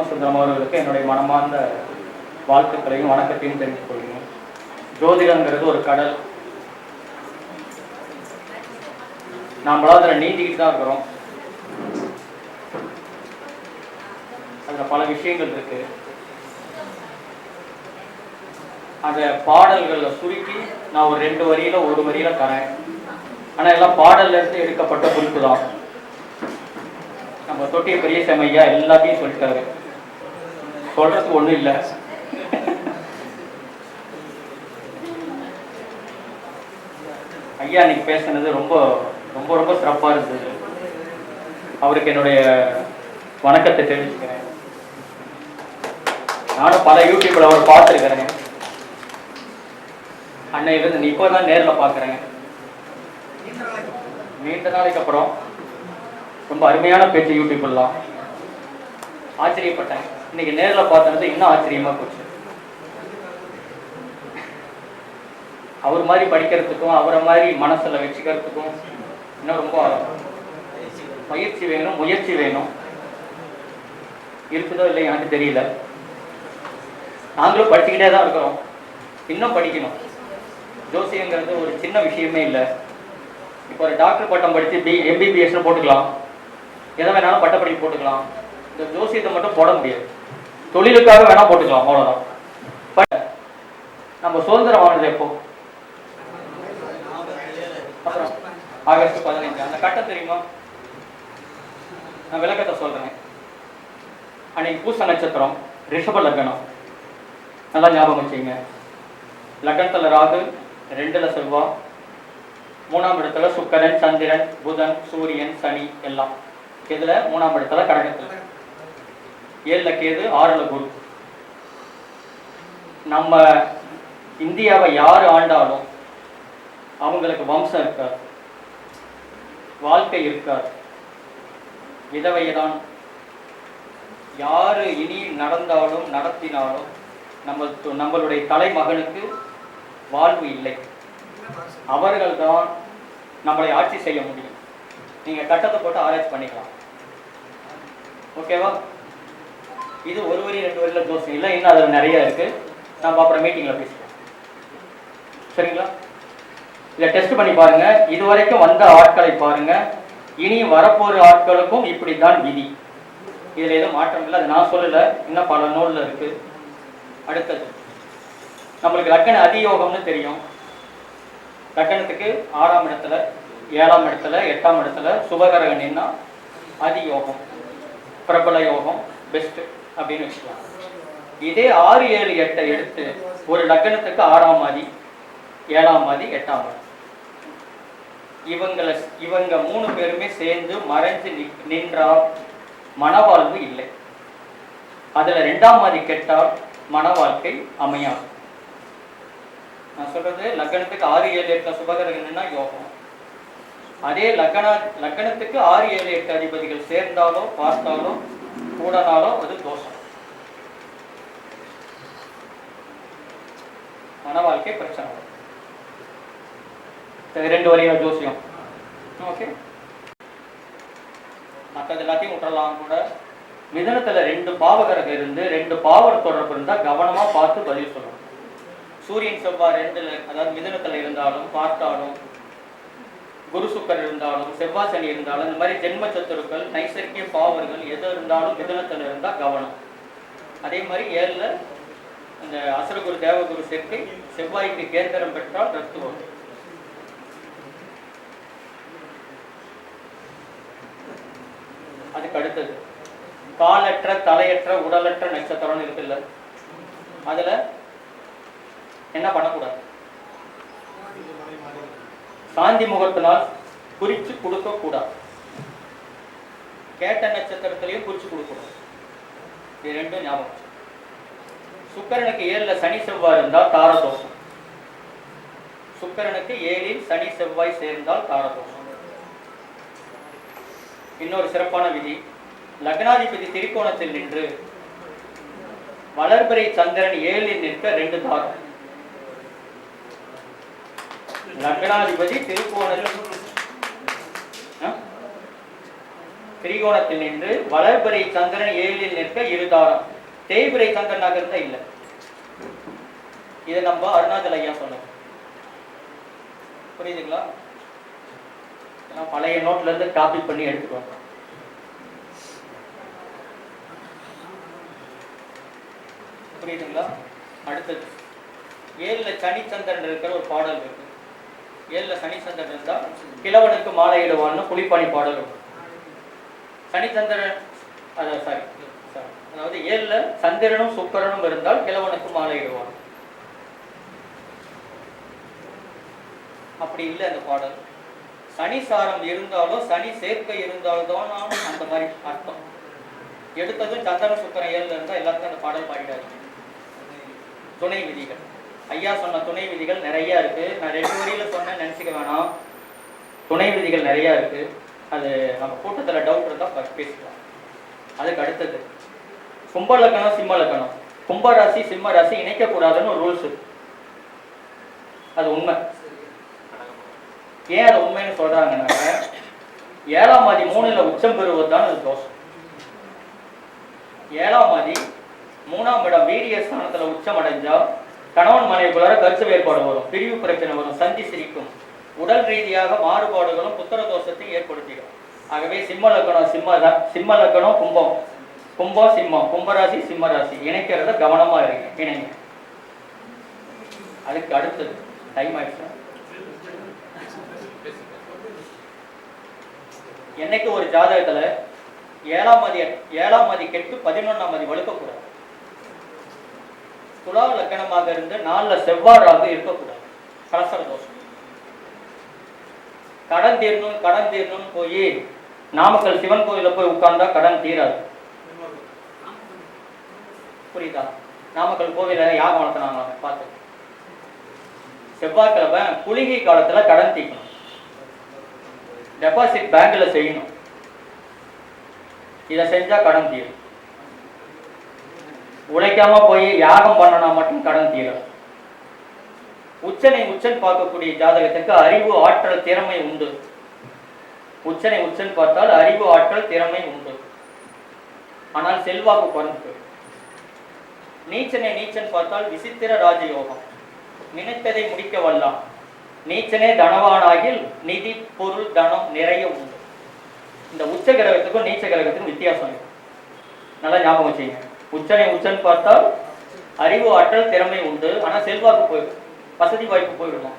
சோமசுந்தரம் அவர்களுக்கு என்னுடைய மனமார்ந்த வாழ்த்துக்களையும் வணக்கத்தையும் தெரிவித்துக் கொள்கிறேன். ஜோதிடங்கிறது ஒரு கடல். நாமளும் அதில் நீந்திக்கிட்டு தான் இருக்கிறோம். அதில் பல விஷயங்கள் இருக்கு. அந்த பாடல்களில் சுருக்கி நான் ஒரு ரெண்டு வரியில ஒரு வரியில தரேன். ஆனா எல்லாம் பாடல்ல இருந்து எடுக்கப்பட்ட குறிப்பு தான் நம்ம தொட்டிய பெரிய செம்மையா எல்லாத்தையும் சொல்லிட்டாரு. சொல்றதுக்கு ஒண்ணும் இல்லை. ஐயா இன்னைக்கு பேசுனது ரொம்ப ரொம்ப ரொம்ப சிறப்பா இருந்தது. அவருக்கு என்னுடைய வணக்கத்தை தெரிவிச்சுக்கிறேன். நானும் பல யூடியூப்ல அவர் பார்த்துருக்கிறேன். அண்ணன் நீ இப்போ தான் நேரில் பார்க்குறேன் நீண்ட நாளைக்கு அப்புறம் ரொம்ப அருமையான பேச்சு யூடியூப்லாம் ஆச்சரியப்பட்டேன். இன்னைக்கு நேரில் பார்த்தது இன்னும் ஆச்சரியமா போச்சு. அவர் மாதிரி படிக்கிறதுக்கும் அவரை மாதிரி மனசில் வச்சுக்கிறதுக்கும் இன்னும் ரொம்ப பயிற்சி வேணும் முயற்சி வேணும். இருக்குதோ இல்லை எனக்கு தெரியல. நாங்களும் படிச்சுக்கிட்டே தான் இருக்கிறோம். இன்னும் படிக்கணும். ஜோசியங்கிறது ஒரு சின்ன விஷயமே இல்லை. இப்போ ஒரு டாக்டர் பட்டம் படித்து பி எம்பிபிஎஸ்னு போட்டுக்கலாம். எதை வேணாலும் பட்டப்படிப்பு போட்டுக்கலாம். இந்த ஜோசியத்தை மட்டும் போட முடியாது. தொழிலுக்காக வேணா போட்டுக்கலாம் அவ்வளோதான் பட் நம்ம சுதந்திரம் ஆனது எப்போ? அப்புறம் ஆகஸ்ட் பதினைஞ்சு அந்த கட்டம் தெரியுமா? நான் விளக்கத்தை சொல்றேன். அன்னைக்கு பூச நட்சத்திரம் ரிஷப லக்னம். நல்லா ஞாபகம் வச்சுங்க லக்னத்துல ராகு ரெண்டுல செவ்வாய் மூணாம் இடத்துல சுக்கரன் சந்திரன் புதன் சூரியன் சனி எல்லாம். இதுல மூணாம் இடத்துல கடகத்துல. ஏழுல கேது ஆறுல குரு. நம்ம இந்தியாவை யாரு ஆண்டாலும் அவங்களுக்கு வம்சம் இருக்காது. வாழ்க்கை இருக்காது. விதவையதான். யாரு இனி நடந்தாலும் நடத்தினாலும் நம்ம நம்மளுடைய தலைமகனுக்கு வாழ்வு இல்லை. அவர்கள்தான் நம்மளை ஆட்சி செய்ய முடியும். நீங்க கட்டத்தை போட்டு ஆராய்ச்சி பண்ணிக்கலாம். ஓகேவா? இது ஒரு வரி ரெண்டு வரியில் ஜோசியம் இல்லை. இன்னும் அதில் நிறைய இருக்குது நம்ம அப்புறம் மீட்டிங்கில் பேசுவோம் சரிங்களா? இதை டெஸ்ட் பண்ணி பாருங்கள் இது வரைக்கும் வந்த ஆட்களை பாருங்க. இனி வரப்போகிற ஆட்களுக்கும் இப்படி தான் விதி. இதில் எதுவும் மாற்றம் இல்லை. அது நான் சொல்லலை. இன்னும் பல நூலில் இருக்குது அடுத்தது. நம்மளுக்கு லக்கண அதியோகம்னு தெரியும். லக்கணத்துக்கு ஆறாம் இடத்துல ஏழாம் இடத்துல எட்டாம் இடத்துல சுபகரக அதி அதியோகம். பிரபல யோகம். பெஸ்ட்டு அப்படின்னு வச்சுக்கலாம். இதே ஆறு ஏழு எட்டை எடுத்து ஒரு லக்கணத்துக்கு ஆறாம் மாதி ஏழாம் மாதி எட்டாம் மாதி இவங்களை இவங்க மூணு பேருமே சேர்ந்து மறைஞ்சு நி- நின்றால் மனவாழ்வு இல்லை. அதுல ரெண்டாம் மாதி கெட்டால் மன வாழ்க்கை அமையாது. நான் சொல்றது லக்கணத்துக்கு ஆறு ஏழு எட்டு சுபகரகன்னா யோகம். அதே லக்கண லக்கணத்துக்கு ஆறு ஏழு எட்டு அதிபதிகள் சேர்ந்தாலோ பார்த்தாலோ கூடனாலும் அது தோஷம். மன வாழ்க்கை பிரச்சனை. வரும். ரெண்டு வரியா ஜோசியம். ஓகே? மற்றது எல்லாத்தையும் விட்டுறலாம் கூட. மிதனத்துல ரெண்டு பாவகரகம் இருந்து ரெண்டு பாவர் தொடர்பு இருந்தா கவனமா பார்த்து பதில் சொல்லணும். சூரியன் செவ்வாய் ரெண்டுல அதாவது மிதனத்துல இருந்தாலும் பார்த்தாலும் குரு சுக்கர் இருந்தாலும் செவ்வாய் சனி இருந்தாலும் இந்த மாதிரி ஜென்ம சத்துருக்கள் நைசர்கிய பாவர்கள் எது இருந்தாலும் மிதனத்தில் இருந்தால் கவனம். அதே மாதிரி ஏழில் இந்த அசுரகுரு தேவகுரு சேர்க்கை செவ்வாய்க்கு கேந்திரம் பெற்றால் ரத்துவம் அதுக்கு அடுத்தது காலற்ற தலையற்ற உடலற்ற நட்சத்திரம்னு இருக்குல்ல அதுல என்ன பண்ணக்கூடாது? சாந்தி முகத்தினால் குறிச்சு கொடுக்க கூடாது கேட்ட நட்சத்திரத்திலையும் குறிச்சு கொடுக்கணும். இது ரெண்டும் ஞாபகம் சுக்கரனுக்கு ஏழுல சனி செவ்வாய் இருந்தால் தாரதோஷம். சுக்கரனுக்கு ஏழில் சனி செவ்வாய் சேர்ந்தால் தாரதோஷம். இன்னொரு சிறப்பான விதி லக்னாதிபதி திரிகோணத்தில் நின்று வளர்பிறை சந்திரன் ஏழில் நிற்க ரெண்டு தாரம். லக்னாதிபதி திருக்கோணத்தில் திரிகோணத்தில் நின்று வளர்பிறை சந்திரன் ஏழில் நிற்க இருதாரம். தேய்பிறை சந்திரனாக இருந்தா இல்ல. இதை நம்ம அருணாச்சல ஐயா சொன்னோம் புரியுதுங்களா? இதெல்லாம் பழைய நோட்ல இருந்து காப்பி பண்ணி எடுத்துக்கோங்க. புரியுதுங்களா? அடுத்தது. ஏழுல சனிச்சந்திரன் இருக்கிற ஒரு பாடல் இருக்கு. ஏழுல சனிச்சந்திரன் இருந்தா கிழவனுக்கு மாலையிடுவான்னு புலிப்பாணி பாடல் சனிச்சந்திரன் அதான் சாரி அதாவது ஏழுல சந்திரனும் சுக்கரனும் இருந்தால் கிழவனுக்கு மாலையிடுவான் அப்படி இல்லை அந்த பாடல். சனி சாரம் இருந்தாலும் சனி சேர்க்கை இருந்தால்தான் அந்த மாதிரி அர்த்தம். எடுத்ததும் சந்திரன் சுக்கரன் ஏழுல இருந்தா எல்லாத்துக்கும் அந்த பாடல் பாடிடாது துணை விதிகள். ஐயா சொன்ன துணை விதிகள் நிறைய இருக்கு. நான் ரெண்டு வரியில சொன்னேன் நினைச்சுக்க வேணாம். துணை விதிகள் நிறைய இருக்கு. அது நம்ம கூட்டத்துல டவுட் இருந்தா ப- பேசலாம் அதுக்கு அடுத்தது கும்ப லக்கணம் சிம்ம லக்கணம். கும்ப ராசி சிம்ம ராசி இணைக்க கூடாதுன்னு ஒரு ரூல்ஸ் அது உண்மை. ஏன் அது உண்மைன்னு சொல்கிறாங்கன்னா ஏழாம் மாதி மூணுல உச்சம் பெறுவது தான் அது தோஷம். ஏழாம் மாதி மூணாம் இடம் வீரிய ஸ்தானத்துல உச்சம் அடைஞ்சா கணவன் மனைவிக்குள்ளார கருத்து வேறுபாடு வரும் பிரிவு பிரச்சனை வரும் சந்தி சிரிக்கும். உடல் ரீதியாக மாறுபாடுகளும் புத்திர தோஷத்தை ஏற்படுத்திடும். ஆகவே சிம்ம லக்கணம் சிம்ம சிம்ம லக்கணம் கும்பம். கும்பம் சிம்மம். கும்பராசி சிம்மராசி. இணைக்கிறத கவனமா இருங்க. இணைங்க. அதுக்கு அடுத்தது. டைம் ஆயிடுச்சு? என்னைக்கு ஒரு ஜாதகத்துல ஏழாம் மதி ஏழாம் மதி கெட்டு பதினொன்னாம் மதி வலுக்கக்கூடாது. துலாம் லக்கணமாக இருந்து நாளில் செவ்வாறாக இருக்கக்கூடாது. கலசர தோஷம். கடன் தீரணும் கடன் தீரணும்னு போய் நாமக்கல் சிவன் கோயில போய் உட்கார்ந்தா கடன் தீராது. புரியுதா? நாமக்கல் கோவில யாகம் வளர்த்துனாங்க பார்த்து. செவ்வாய்க்கிழமை குளிகை காலத்துல கடன் தீக்கணும். டெபாசிட் பேங்க்ல செய்யணும். இதை செஞ்சா கடன் தீரும். உழைக்காம போய் யாகம் பண்ணனா மட்டும் கடன் தீரும். உச்சனை உச்சன் பார்க்கக்கூடிய ஜாதகத்துக்கு அறிவு ஆற்றல் திறமை உண்டு. உச்சனை உச்சன் பார்த்தால் அறிவு ஆற்றல் திறமை உண்டு. ஆனால் செல்வாக்கு குறைந்து. நீச்சனை நீச்சன் பார்த்தால் விசித்திர ராஜயோகம். நினைத்ததை முடிக்க வல்லாம். நீச்சனே தனவானாகில் நிதி பொருள் தனம் நிறைய உண்டு. இந்த உச்ச கிரகத்துக்கும் நீச்ச கிரகத்துக்கும் வித்தியாசம் இருக்கும் நல்லா ஞாபகம் வச்சுங்க உச்சனை உச்சன் பார்த்தால் அறிவு ஆற்றல் திறமை உண்டு. ஆனால் செல்வாக்கு போயிடும். வசதி வாய்ப்பு போயிடுமா?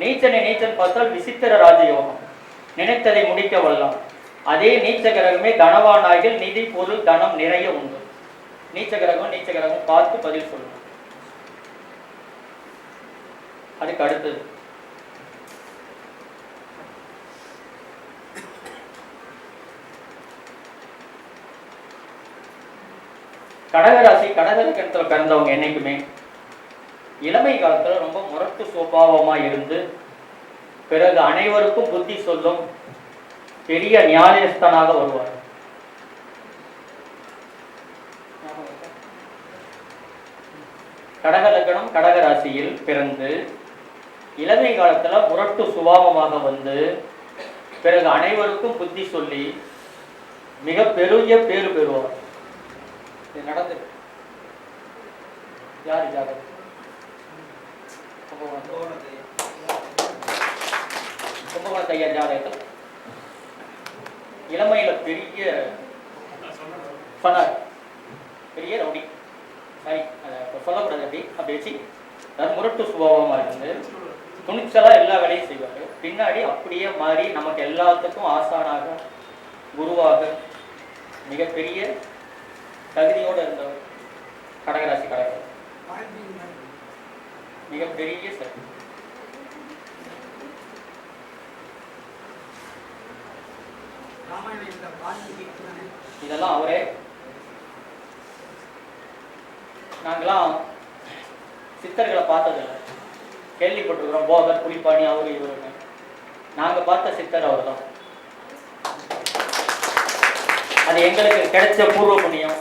நீச்சனை நீச்சன் பார்த்தால் விசித்திர ராஜயோகம். நினைத்ததை முடிக்க வல்லாம் அதே நீச்ச கிரகமே கனவானாயில் நிதி பொருள் தனம் நிறைய உண்டு. நீச்ச கிரகம் நீச்ச கிரகம் பார்த்து பதில் சொல்லணும் அதுக்கு அடுத்தது. கடகராசி கடகலக்கணத்துல பிறந்தவங்க என்னைக்குமே? இளமை காலத்தில் ரொம்ப முரட்டு சுபாவமாக இருந்து பிறகு அனைவருக்கும் புத்தி சொல்லும் பெரிய நியாயஸ்தனாக வருவார். கடகலக்கணம் கடகராசியில் பிறந்து இளமை காலத்துல முரட்டு சுபாவமாக வந்து பிறகு அனைவருக்கும் புத்தி சொல்லி மிக பெரிய பேரு பெறுவார். இது நடந்தது. யாரு ஜாதகம்? கும்பகோணம். கும்பகோணத்து ஐயா ஜாதகத்தில்? இளமையில பெரிய சொன்னார் பெரிய ரவுடி. சாரி அதை சொல்லக்கூடாது அப்படி. அப்படி வச்சு அதாவது முரட்டு சுபாவமாக இருந்து துணிச்சலாக எல்லா வேலையும் செய்வார். பின்னாடி அப்படியே மாறி நமக்கு எல்லாத்துக்கும் ஆசானாக குருவாக மிகப்பெரிய தகுதியோடு இருந்தவர் கடகராசி கடகம் மிகப்பெரிய சக்தி இதெல்லாம் அவரே. நாங்களாம் சித்தர்களை பார்த்ததில்லை. கேள்விப்பட்டிருக்கிறோம் போகர் புலிப்பாணி அவர் இவருன்னு. நாங்க பார்த்த சித்தர் அவர் தான் அது எங்களுக்கு கிடைச்ச பூர்வ புண்ணியம்.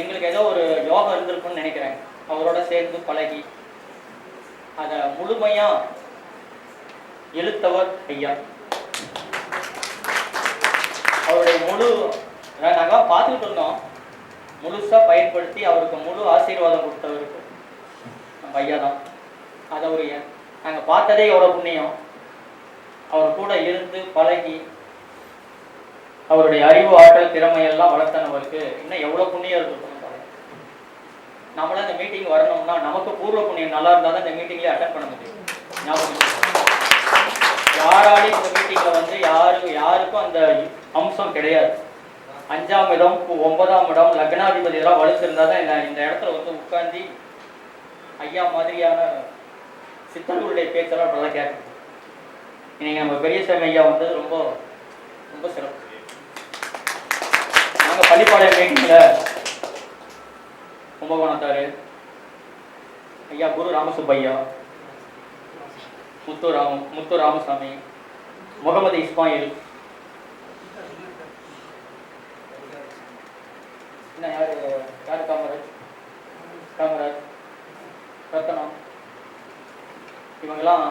எங்களுக்கு ஏதோ ஒரு யோகம் இருந்திருக்கும்னு நினைக்கிறேன். அவரோட சேர்ந்து பழகி அதை முழுமையா எழுத்தவர் ஐயா. அவருடைய முழு நாங்கள் பார்த்துக்கிட்டு இருந்தோம். முழுசாக பயன்படுத்தி அவருக்கு முழு ஆசீர்வாதம் கொடுத்தவருக்கு நம்ம ஐயா தான். அதை ஒரு நாங்கள் பார்த்ததே எவ்வளோ புண்ணியம். அவர் கூட இருந்து பழகி அவருடைய அறிவு ஆற்றல் திறமை எல்லாம் வளர்த்தனவருக்கு இன்னும் எவ்வளோ புண்ணியம் இருக்கு சொல்லுங்க அந்த நம்மளாம் இந்த மீட்டிங் வரணும்னா நமக்கு பூர்வ புண்ணியம் நல்லா இருந்தால் தான் இந்த மீட்டிங்லேயே அட்டன் பண்ண முடியும். ஞாபகம் யாராலையும் இந்த மீட்டிங்ல வந்து யாரு யாருக்கும் அந்த அம்சம் கிடையாது. அஞ்சாம் இடம் ஒன்பதாம் இடம் லக்னாதிபதி எல்லாம் வலுத்திருந்தா தான் இந்த இடத்துல வந்து உட்காந்து ஐயா மாதிரியான சித்தர்களுடைய பேச்செல்லாம் நல்லா கேட்கணும். இன்னைக்கு நம்ம பெரியசாமி ஐயா வந்து ரொம்ப ரொம்ப சிறப்பு. நாங்க பள்ளிப்பாளையம் மீட்டிங்ல கும்பகோணத்தாரு ஐயா குரு ராமசுப்பையா முத்து ராம முத்து ராமசாமி முகமது இஸ்மாயில். என்ன யாரு யாரு காமராஜ்? காமராஜ். ரத்தனம். இவங்கெல்லாம்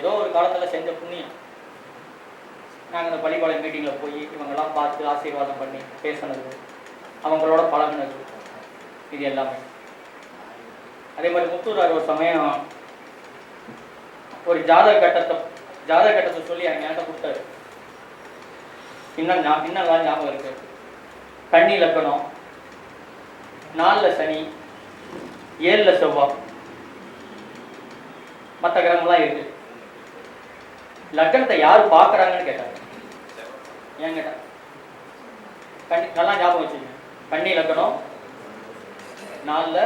ஏதோ ஒரு காலத்துல செஞ்ச புண்ணியம். நாங்கள் அந்த பள்ளிப்பாளையம் மீட்டிங்கில் போய் இவங்கெல்லாம் பார்த்து ஆசீர்வாதம் பண்ணி பேசினது அவங்களோட பழகினது இது எல்லாமே. அதே மாதிரி முத்தூரார் ஒரு சமயம் ஒரு ஜாதக கட்டத்தை ஜாதக கட்டத்தை சொல்லி அவங்க என்கிட்ட கொடுத்தாரு. இன்னும் இன்னும் ஞாபகம் இருக்கு. கண்ணி லக்கணம் நாலில் சனி ஏழில் செவ்வாய் மற்ற கிரகம்லாம் இருக்கு. லக்கணத்தை யார் பார்க்கறாங்கன்னு கேட்டாங்க. ஏன் கேட்டாங்க கண்ணி நல்லா ஞாபகம் வச்சுங்க கண்ணி லக்கணம் நாலுல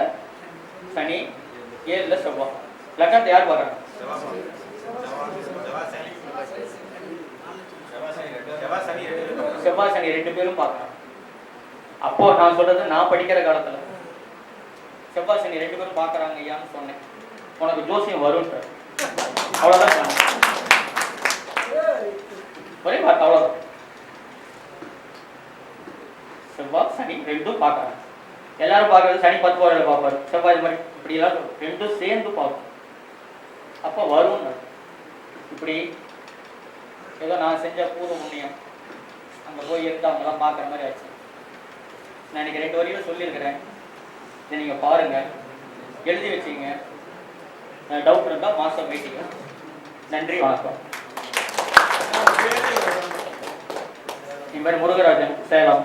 சனி ஏழுல செவ்வாய் லக்கணத்தை யார் பார்க்கறாங்க? செவ்வாய் சனி ரெண்டு பேரும் பார்க்கறாங்க. அப்போ நான் சொல்றது நான் படிக்கிற காலத்துல. செவ்வாய் சனி ரெண்டு பேரும் பார்க்கறாங்க ஐயான்னு சொன்னேன். உனக்கு ஜோசியம் வரும்ன்ற அவ்வளவுதான் சொன்னேன் ஒரே வார்த்தை அவ்வளவுதான். செவ்வாய் சனி ரெண்டும் பார்க்கறாங்க. எல்லாரும் பார்க்கறது சனி பத்து வாரம் பார்ப்பாரு. செவ்வாய் இது மாதிரி இப்படி எல்லாம் ரெண்டும் சேர்ந்து பார்க்கும். அப்போ வரும் இப்படி ஏதோ நான் செஞ்ச பூத புண்ணியம் அங்கே போய் எடுத்து அவங்கெல்லாம் பார்க்குற மாதிரி ஆச்சு நான் இன்னைக்கு ரெண்டு வரையும் சொல்லியிருக்கிறேன். இதை நீங்கள் பாருங்கள் எழுதி வச்சுங்க டவுட் இருந்தால் மாதம் மீட்டிங்க நன்றி வணக்கம். இது மாதிரி முருகராஜன் சேலம்